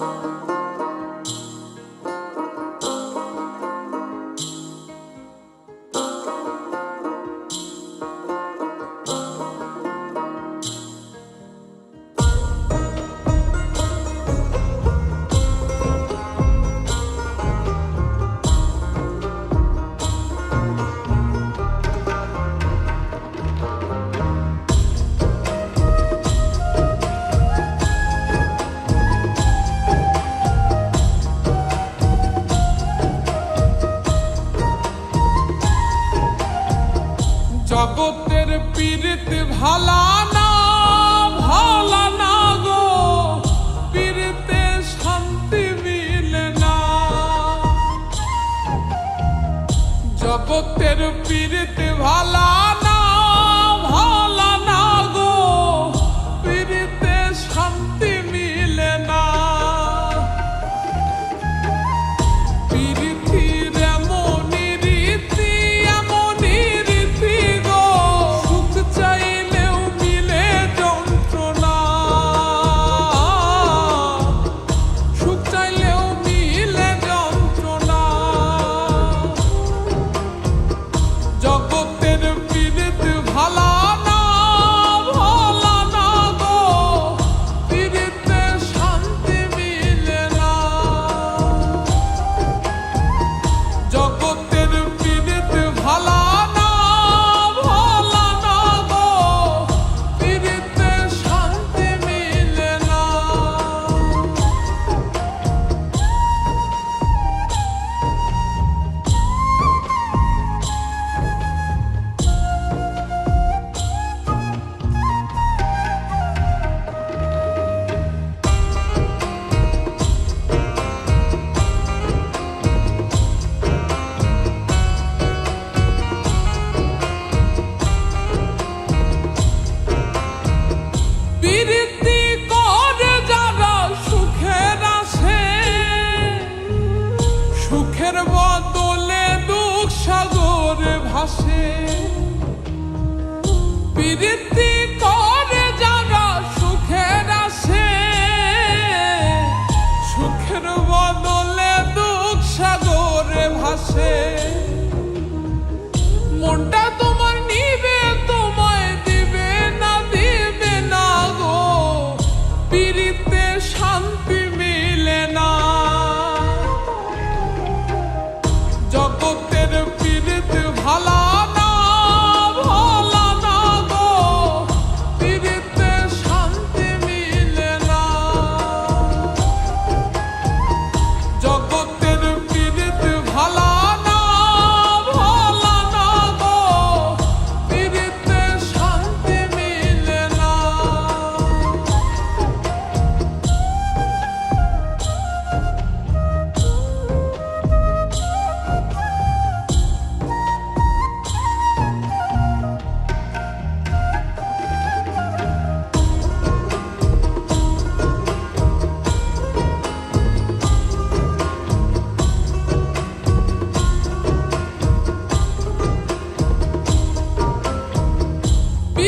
you. জগতের পীড়িত ভালা না ভালা না গো। বৃত্তি করে যারা সুখের আসে সুখের বদলে দুঃখ সাগরে ভাসে।